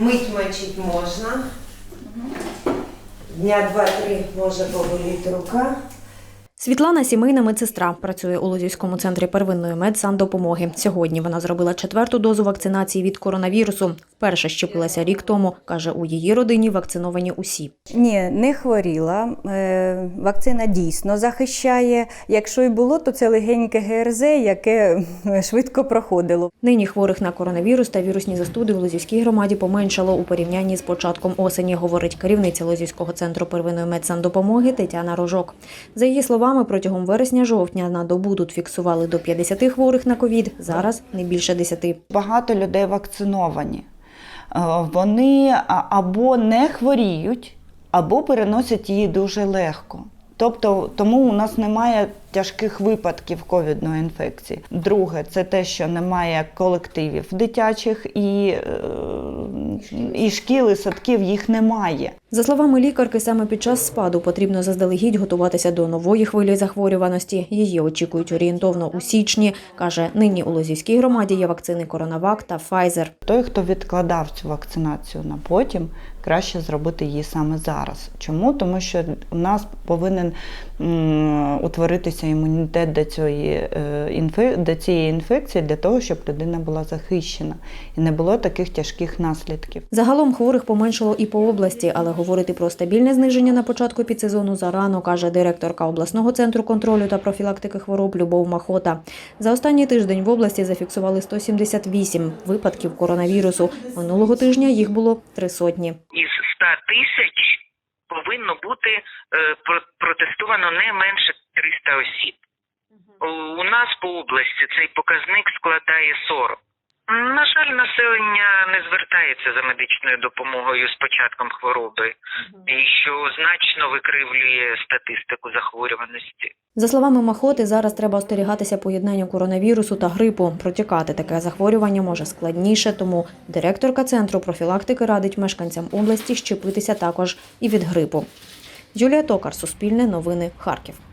Мить мочить можна. Дня два-три може поболіти рука. Світлана сімейна медсестра працює у Лозівському центрі первинної медсандопомоги. Сьогодні вона зробила четверту дозу вакцинації від коронавірусу. Вперше щепилася рік тому. каже, у її родині вакциновані усі. Ні, не хворіла. Е, Вакцина дійсно захищає. Якщо й було, то це легеньке ГРЗ, яке е, швидко проходило. Нині хворих на коронавірус та вірусні застуди в Лозівській громаді поменшало у порівнянні з початком осені, говорить керівниця Лозівського центру первинної медсандопомоги Тетяна Рожок. За її словами, протягом вересня-жовтня на добу тут фіксували до 50 хворих на ковід, зараз не більше 10. Багато людей вакциновані. Е, Вони або не хворіють, або переносять її дуже легко. Тобто, тому у нас немає тяжких випадків ковідної інфекції. Друге, це те, що немає колективів дитячих і, е, і шкіл, і садків їх немає. За словами лікарки, саме під час спаду потрібно заздалегідь готуватися до нової хвилі захворюваності. Її очікують орієнтовно у січні. каже, нині у Лозівській громаді є вакцини Коронавак та Файзер. Той, хто відкладав цю вакцинацію на потім, краще зробити її саме зараз. Чому? Тому що у нас повинен утворитися імунітет до цієї, е, до цієї інфекції для того, щоб людина була захищена і не було таких тяжких наслідків. Загалом хворих поменшало і по області, але говорити про стабільне зниження на початку підсезону зарано, каже директорка обласного центру контролю та профілактики хвороб Любов Махота. За останній тиждень в області зафіксували 178 випадків коронавірусу. Минулого тижня їх було три сотні. Із 100 тисяч повинно бути е, протестовано не менше 300 осіб. У нас по області цей показник складає 40. На жаль, населення не звертається за медичною допомогою з початком хвороби, і що значно викривлює статистику захворюваності. За словами Махоти, зараз треба остерігатися поєднанню коронавірусу та грипу. Протікати таке захворювання може складніше, тому директорка центру профілактики радить мешканцям області щепитися також і від грипу. Юлія Токар, Суспільне новини, Харків.